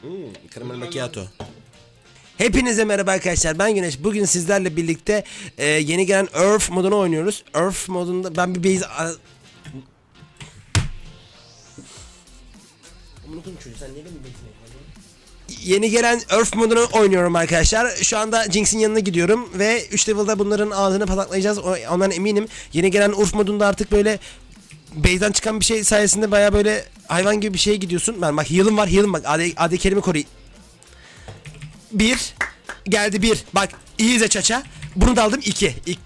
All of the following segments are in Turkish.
Hmm, caramel macchiato. Hepinize merhaba arkadaşlar ben Güneş bugün sizlerle birlikte e, yeni gelen Earth modunu oynuyoruz Earth modunda ben bir base sen niye benim yapmadın? Yeni gelen Earth modunu oynuyorum arkadaşlar. Şu anda Jinx'in yanına gidiyorum ve 3 level'da bunların ağzını pataklayacağız. Ondan eminim. Yeni gelen Earth modunda artık böyle base'den çıkan bir şey sayesinde baya böyle hayvan gibi bir şeye gidiyorsun. Ben bak heal'ım var heal'ım bak. AD, AD Kerim'i koruy. Bir. Geldi bir. Bak iyi izle çaça. Bunu da aldım iki. İk-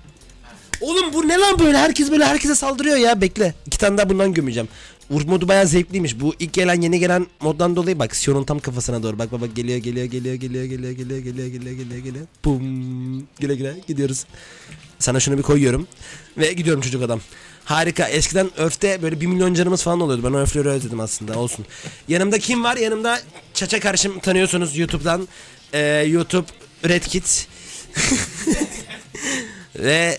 Oğlum bu ne lan böyle? Herkes böyle herkese saldırıyor ya. Bekle. İki tane daha bundan gömeceğim. Urf modu bayağı zevkliymiş. Bu ilk gelen yeni gelen moddan dolayı bak Sion'un tam kafasına doğru. Bak bak bak geliyor geliyor geliyor geliyor geliyor geliyor geliyor geliyor geliyor geliyor. Bum. Güle güle gidiyoruz. Sana şunu bir koyuyorum. Ve gidiyorum çocuk adam. Harika. Eskiden Örf'te böyle 1 milyon canımız falan oluyordu. Ben o Örf'leri özledim aslında. Olsun. Yanımda kim var? Yanımda Çaça karşım tanıyorsunuz YouTube'dan. Ee, YouTube Red Kit. Ve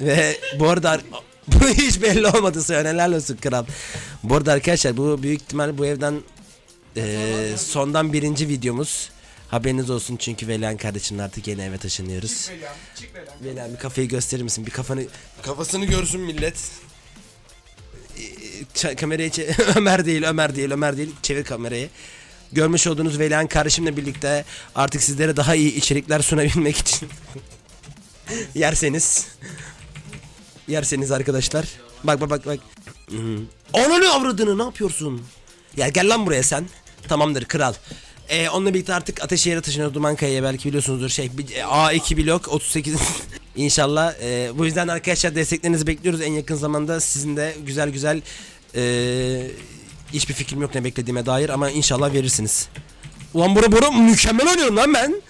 ve bu arada bu hiç belli olmadı söyleneler olsun kral. Bu arada arkadaşlar bu büyük ihtimal bu evden eee, sondan birinci videomuz. Haberiniz olsun çünkü Velian kardeşimle artık yeni eve taşınıyoruz. Beyler, çık beyler. Velian bir kafayı gösterir misin? Bir kafanı kafasını görsün millet. Eee, ça- kamerayı çe- Ömer değil Ömer değil Ömer değil çevir kamerayı. Görmüş olduğunuz Velian kardeşimle birlikte artık sizlere daha iyi içerikler sunabilmek için yerseniz yerseniz arkadaşlar. Bak bak bak bak. Hı. Ananı avradını ne yapıyorsun? Ya gel lan buraya sen. Tamamdır kral. Ee, onunla birlikte artık Ateşehir'e taşınıyoruz Dumankaya'ya belki biliyorsunuzdur şey bir- A2 blok 38 İnşallah e, bu yüzden arkadaşlar desteklerinizi bekliyoruz en yakın zamanda sizin de güzel güzel e, hiçbir fikrim yok ne beklediğime dair ama inşallah verirsiniz. Ulan bura bura mükemmel oynuyorum lan ben.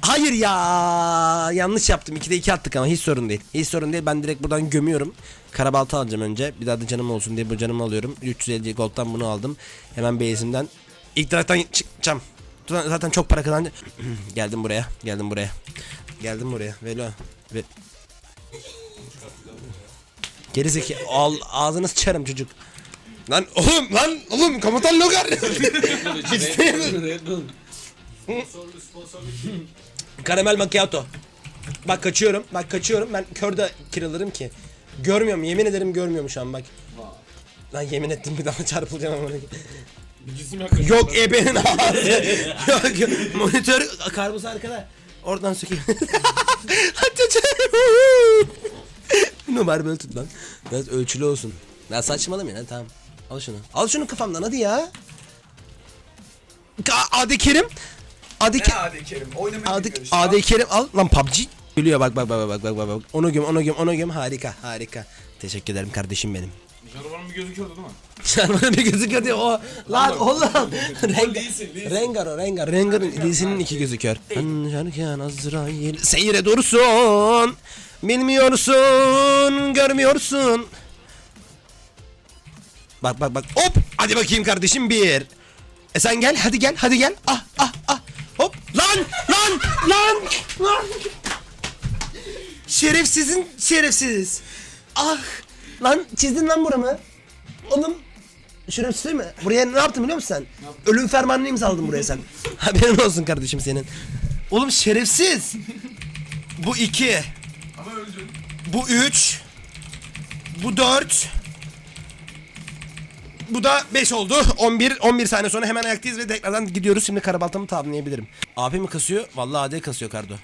Hayır ya yanlış yaptım 2'de 2 attık ama hiç sorun değil. Hiç sorun değil ben direkt buradan gömüyorum. Karabalta alacağım önce bir daha da canım olsun diye bu canımı alıyorum. 350 gold'dan bunu aldım. Hemen base'imden. İlk taraftan çıkacağım. Zaten çok para kazandı. geldim buraya geldim buraya. Geldim buraya. Velo. Ve... Gerizeki al ağzını sıçarım çocuk. Lan oğlum lan oğlum komutan Logar. İstemiyorum. Karamel macchiato. Bak kaçıyorum. Bak kaçıyorum. Ben körde kırılırım ki. Görmüyorum. Yemin ederim görmüyorum şu an bak. Lan yemin ettim bir daha çarpılacağım ama. Cisim yaklaşık. Yok ebenin ağzı. yok yok. Monitör karpuz arkada. Oradan sökeyim. Numara böyle tut lan. Biraz ölçülü olsun. Ya saçmalamayın hadi tamam. Al şunu. Al şunu kafamdan hadi ya. Ka- Adi Kerim. Adi Kerim. Ne Adi Kerim? Oynamayı işte. adı Kerim al lan PUBG. Gülüyor bak bak bak bak bak bak bak. Onu göm onu göm onu göm harika harika. Teşekkür ederim kardeşim benim. Canavarın bir gözüküyordu değil mi? Şarmanın bir gözü kötü o. Lan oğlum. Rengar, o Rengar. Rengar'ın Lee'sinin iki gözü kör. Anlarken Azrail seyre dursun. Bilmiyorsun, görmüyorsun. Bak bak bak. Hop. Hadi bakayım kardeşim bir. E sen gel hadi gel hadi gel. Ah ah ah. Hop. Lan lan lan lan. Şerefsizin şerefsiz. Ah. Lan çizdin lan buramı. Oğlum şunu söyleyeyim mi? Buraya ne yaptın biliyor musun sen? Ölüm fermanını imzaladım buraya sen. Haberin olsun kardeşim senin. Oğlum şerefsiz. Bu iki. Ama öldün. Bu üç. Bu dört. Bu da 5 oldu. 11 11 saniye sonra hemen ayaktayız ve tekrardan gidiyoruz. Şimdi karabaltamı tamamlayabilirim. AP mi kasıyor? Vallahi AD kasıyor Kardo.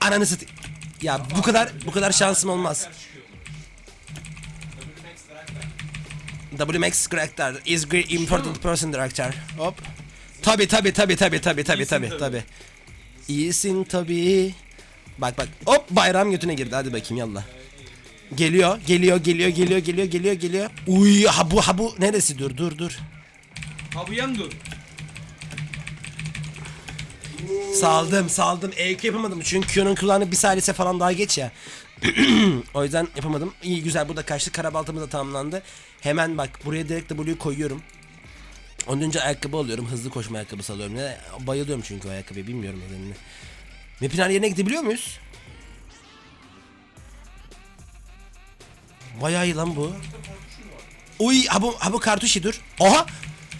Ananı satayım. Ya bu kadar bu kadar şansım olmaz. WMAX character is great important person director. Hop. Tabi tabi tabi tabi tabi tabi tabi tabi. İyisin tabi. Bak bak. Hop bayram götüne girdi. Hadi bakayım yallah. Geliyor, geliyor, geliyor, geliyor, geliyor, geliyor, geliyor. Uy, ha bu, ha bu neresi? Dur, dur, dur. Ha bu yan dur. Saldım, saldım. EQ yapamadım çünkü Q'nun kulağını bir salise falan daha geç ya. o yüzden yapamadım. İyi güzel burada kaçtı. Karabaltamız da tamamlandı. Hemen bak buraya direkt W'yu koyuyorum. Ondan önce ayakkabı alıyorum. Hızlı koşma ayakkabısı alıyorum. Ne? Bayılıyorum çünkü o ayakkabıyı. Bilmiyorum nedenini. Map'in her yerine gidebiliyor muyuz? Bayağı iyi lan bu. Uy ha bu, ha bu kartuşi dur. Oha.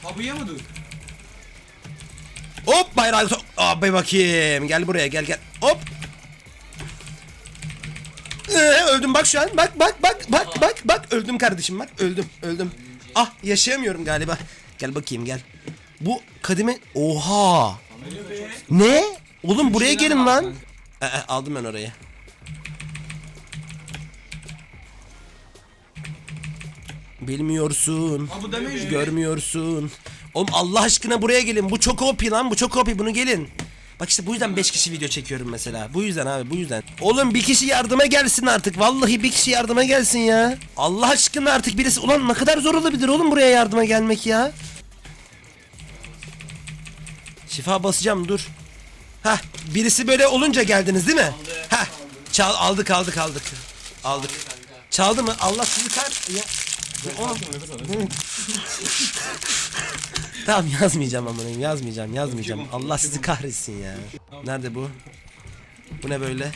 Abuya mı dur? Hop bayrağı so- Abi bakayım. Gel buraya gel gel. Hop. Ee, öldüm bak şu an. Bak bak bak bak bak bak öldüm kardeşim bak öldüm öldüm. Ah yaşayamıyorum galiba. Gel bakayım gel. Bu kadime oha. Ne? Oğlum buraya gelin lan. Ee, aldım ben orayı. Bilmiyorsun. İşte. Görmüyorsun. Oğlum Allah aşkına buraya gelin. Bu çok OP lan. Bu çok OP. Bunu gelin. Bak işte bu yüzden 5 kişi video çekiyorum mesela. Bu yüzden abi bu yüzden. Oğlum bir kişi yardıma gelsin artık. Vallahi bir kişi yardıma gelsin ya. Allah aşkına artık birisi. Ulan ne kadar zor olabilir oğlum buraya yardıma gelmek ya. Şifa basacağım dur. Hah birisi böyle olunca geldiniz değil mi? Hah çal aldık aldık aldık. Aldık. Çaldı mı? Allah sizi kar... Ya. Oğlum. Tamam yazmayacağım amına koyayım, yazmayacağım yazmayacağım. Allah sizi kahretsin ya. Nerede bu? Bu ne böyle?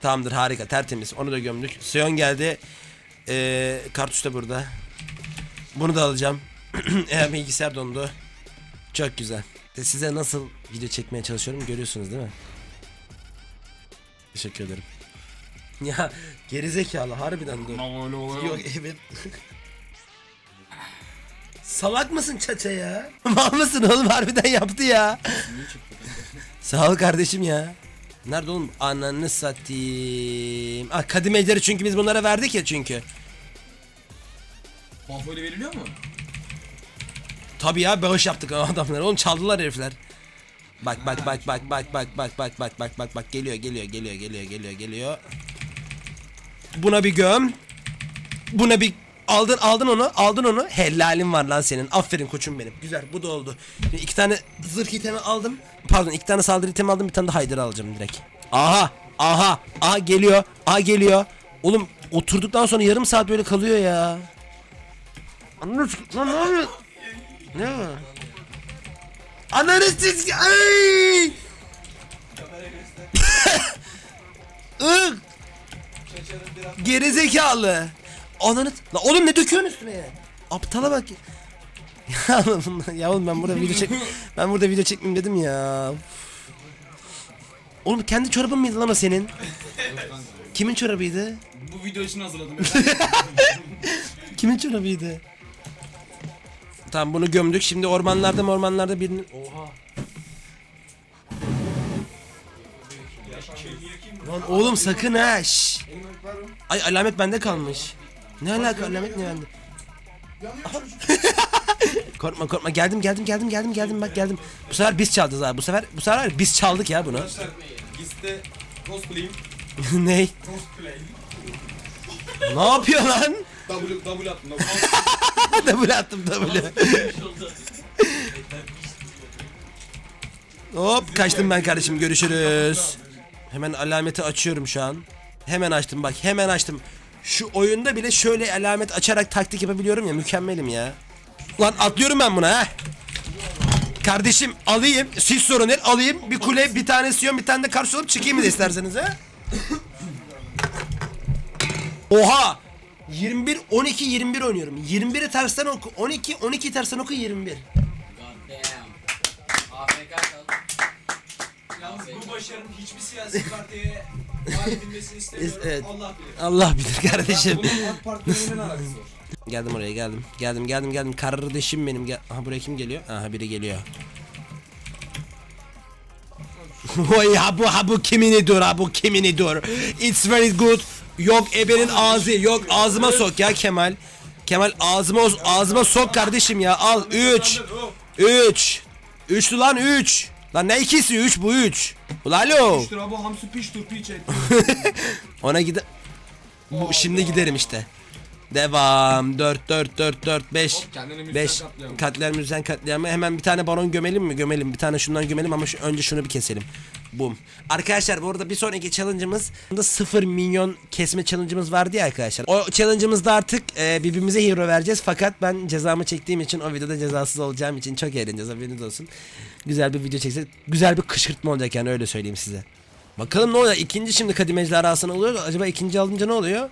Tamamdır harika tertemiz onu da gömdük. Sion geldi. Ee, kartuş da burada. Bunu da alacağım. Eğer bilgisayar dondu. Çok güzel. De size nasıl video çekmeye çalışıyorum görüyorsunuz değil mi? Teşekkür ederim. Ya gerizekalı harbiden dur. Ama öyle oluyor. Yok evet. Salak mısın çaça ya? Mal mısın oğlum harbiden yaptı ya. Sağ ol kardeşim ya. Nerede oğlum? Ananı satayım. Ah kadimecileri çünkü biz bunlara verdik ya çünkü. Öyle veriliyor mu? Tabii ya bağış yaptık o adamlara. Oğlum çaldılar herifler. Bak bak bak bak bak bak bak bak bak bak bak bak geliyor geliyor geliyor geliyor geliyor geliyor. Buna bir göm. Buna bir aldın aldın onu aldın onu. Helalin var lan senin. Aferin koçum benim. Güzel bu da oldu. Şimdi iki tane zırh itemi aldım. Pardon iki tane saldırı itemi aldım. Bir tane de Haydar'ı alacağım direkt. Aha aha aha geliyor. Aha geliyor. Oğlum oturduktan sonra yarım saat böyle kalıyor ya. Anladın lan ne yapıyorsun? Ne var? Ananı siz... Ay! Ig! Gerizekalı. Ananı... La oğlum ne döküyorsun üstüne? Aptala bak. Ya oğlum, ya oğlum ben burada video çek... Ben burada video çekmeyeyim dedim ya. Oğlum kendi çorabın mıydı lan o senin? Kimin çorabıydı? Bu video için hazırladım. Kimin çorabıydı? Tamam bunu gömdük. Şimdi ormanlarda ormanlarda birini... Oha. Lan oğlum sakın ha. şş. Ay alamet bende kalmış. Ne alaka alamet ne bende? Korkma korkma geldim geldim geldim geldim geldim bak geldim. Bu sefer biz çaldık abi. Bu sefer bu sefer biz çaldık ya bunu. Arkadaşlar liste cosplay'im. ne? Cosplay. Ne yapıyor lan? W, W attım. W. double attım double. Hop kaçtım ben kardeşim görüşürüz. Hemen alameti açıyorum şu an. Hemen açtım bak hemen açtım. Şu oyunda bile şöyle alamet açarak taktik yapabiliyorum ya mükemmelim ya. Lan atlıyorum ben buna ha. Kardeşim alayım siz sorun el alayım bir kule bir tane siyon bir tane de karşı alıp çıkayım mı da isterseniz ha. Oha 21 12 21 oynuyorum. 21'i tersten oku. 12 12 tersten oku 21. God damn. AFK kal. Yalnız bu başarının hiçbir siyasi partiye. Evet. Allah bilir. Allah bilir kardeşim. Geldim oraya geldim. Geldim geldim geldim. Kardeşim benim. Gel Aha buraya kim geliyor? Aha biri geliyor. Oy ha bu ha bu kimini dur ha bu kimini dur. It's very good. Yok ebenin ağzı yok ağzıma sok ya Kemal. Kemal ağzıma ağzıma sok kardeşim ya al 3 3 3 lan 3 Lan ne ikisi 3 bu 3 Ulan alo Piştir abi hamsi piştir piç et. Ona gide bu şimdi giderim işte. Devam 4 4 4 4 5 kendini müzisyen 5 katliamı. katliam müzen katliamı hemen bir tane baron gömelim mi gömelim bir tane şundan gömelim ama şu, önce şunu bir keselim. Bum. Arkadaşlar bu arada bir sonraki challenge'ımız da 0 milyon kesme challenge'ımız vardı ya arkadaşlar. O challenge'ımızda artık e, birbirimize hero vereceğiz fakat ben cezamı çektiğim için o videoda cezasız olacağım için çok eğleneceğiz haberiniz olsun. Güzel bir video çeksek güzel bir kışkırtma olacak yani öyle söyleyeyim size. Bakalım ne oluyor? İkinci şimdi kadimeciler arasında oluyor. Acaba ikinci alınca ne oluyor?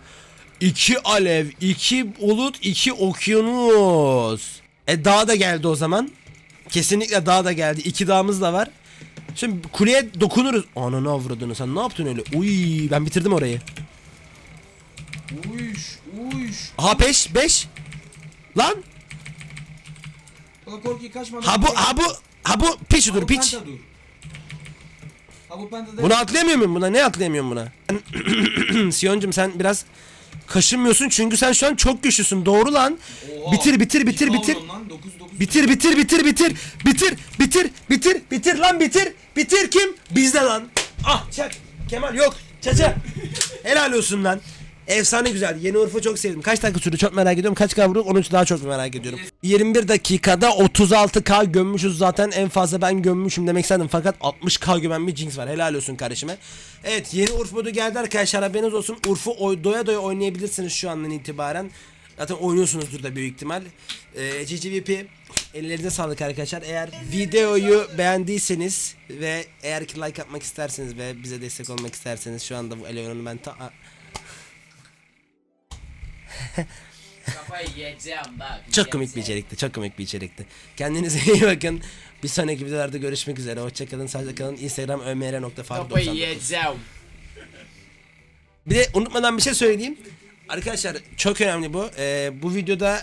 İki alev, iki bulut, iki okyanus. E dağ da geldi o zaman. Kesinlikle dağ da geldi. İki dağımız da var. Şimdi kuleye dokunuruz. Ananı avradını sen ne yaptın öyle? Uy ben bitirdim orayı. Uyş uyş. Ha 5 5. Lan Ulan korkuyu kaçmadan. ha bu ha bu ha bu piç dur piç. Penta dur. Ha bu penta da. Bunu atlayamıyor muyum buna? Ne atlayamıyorum buna? Siyoncum sen biraz kaşınmıyorsun çünkü sen şu an çok güçlüsün. Doğru lan. Oha. Bitir bitir bitir bitir. aldın Lan 9 9. Bitir bitir bitir bitir. Bitir bitir bitir bitir lan bitir. Bitir kim? Bizde lan. Ah çak. Kemal yok. Çaça. Helal olsun lan. Efsane güzel. Yeni Urfa çok sevdim. Kaç dakika sürdü çok merak ediyorum. Kaç kavruk onun için daha çok merak ediyorum. 21 dakikada 36k gömmüşüz zaten. En fazla ben gömmüşüm demek istedim. Fakat 60k gömen bir Jinx var. Helal olsun kardeşime. Evet yeni Urfa modu geldi arkadaşlar. Haberiniz olsun. Urfa oy- doya doya oynayabilirsiniz şu andan itibaren. Zaten oynuyorsunuzdur da büyük ihtimal. Ee, GGVP ellerinize sağlık arkadaşlar. Eğer videoyu beğendiyseniz ve eğer ki like atmak isterseniz ve bize destek olmak isterseniz şu anda bu Eleonor'u ben ta Kafayı yiyeceğim bak. Çok komik bir içerikti. Çok komik bir içerikti. Kendinize iyi bakın. Bir sonraki videolarda görüşmek üzere. Hoşçakalın. Sağlıcakla kalın. Instagram ömr.faruk Kafayı yiyeceğim. Bir de unutmadan bir şey söyleyeyim. Arkadaşlar çok önemli bu. Ee, bu videoda